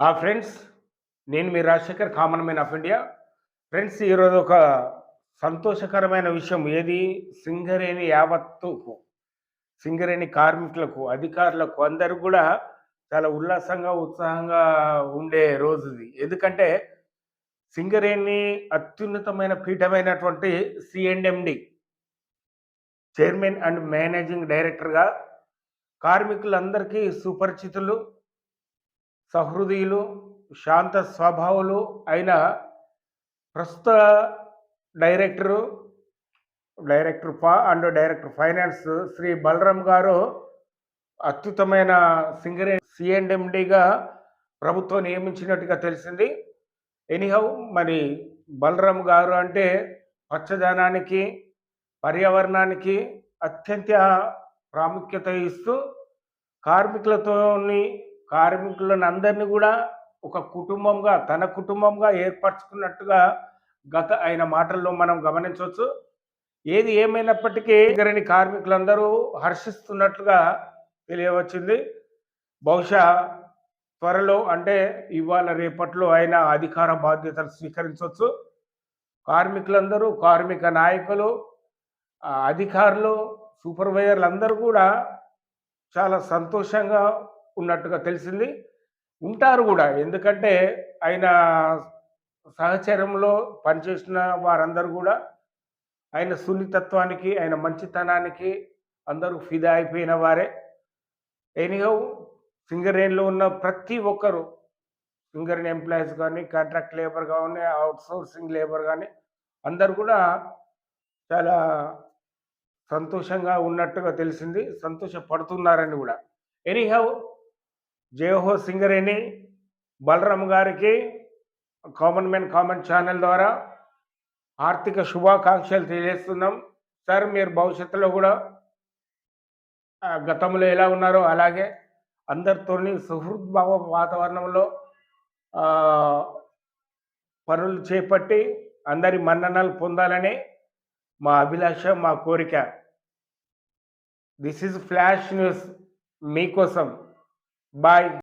ఆ ఫ్రెండ్స్ నేను మీ Rajasekhar common man of India. Friends ఈరోజు ఒక సంతోషకరమైన విషయం ఏది? సింగరేణి యావత్తుకు సింగరేణి కార్మికులకు అధికారులకు అందరూ కూడా చాలా ఉల్లాసంగా ఉత్సాహంగా ఉండే రోజుది ఎందుకంటే సింగరేణి అత్యున్నతమైన పీఠమైనటువంటి C and MD chairman and managing డైరెక్టర్గా కార్మికులందరికీ సుపరిచితులు సహృదయులు శాంత స్వభావులు అయిన ప్రస్తుత డైరెక్టరు డైరెక్టర్ ఫా and director finance Shri Balaram గారు అత్యుత్తమైన సింగరే సిఎండిఎండిగా ప్రభుత్వం నియమించినట్టుగా తెలిసింది. ఎనీహౌ మరి బలరాం గారు అంటే పచ్చదనానికి పర్యావరణానికి అత్యంత ప్రాముఖ్యత ఇస్తూ కార్మికులతోని కార్మికులను అందరినీ కూడా ఒక కుటుంబంగా తన కుటుంబంగా ఏర్పరచుకున్నట్టుగా గత ఆయన మాటల్లో మనం గమనించవచ్చు. ఏది ఏమైనప్పటికీ ఇద్దరిని కార్మికులందరూ హర్షిస్తున్నట్లుగా తెలియవచ్చింది. బహుశా త్వరలో అంటే ఇవాళ రేపట్లో ఆయన అధికార బాధ్యతలు స్వీకరించవచ్చు. కార్మికులందరూ కార్మిక నాయకులు అధికారులు సూపర్వైజర్లు అందరూ కూడా చాలా సంతోషంగా ఉన్నట్టుగా తెలిసింది. ఉంటారు కూడా. ఎందుకంటే ఆయన సహచరంలో పనిచేసిన వారందరూ కూడా ఆయన సున్నితత్వానికి ఆయన మంచితనానికి అందరూ ఫిదా అయిపోయిన వారే. ఎనీహౌ సింగరేణిలో ఉన్న ప్రతి ఒక్కరు సింగరేణి ఎంప్లాయీస్ కానీ కాంట్రాక్ట్ లేబర్ కానీ అవుట్ సోర్సింగ్ లేబర్ కానీ అందరు కూడా చాలా సంతోషంగా ఉన్నట్టుగా తెలిసింది. సంతోషపడుతున్నారని కూడా. ఎనీహౌ జయహో సింగరేణి బలరాం గారికి కామన్ మ్యాన్ కామన్ ఛానల్ ద్వారా ఆర్థిక శుభాకాంక్షలు తెలియజేస్తున్నాం. సార్ మీరు భవిష్యత్తులో కూడా గతంలో ఎలా ఉన్నారో అలాగే అందరితోని సుహృద్భావ వాతావరణంలో పనులు చేపట్టి అందరి మన్ననలు పొందాలని మా అభిలాష మా కోరిక. దిస్ ఈజ్ ఫ్లాష్ న్యూస్ మీకోసం. Bye.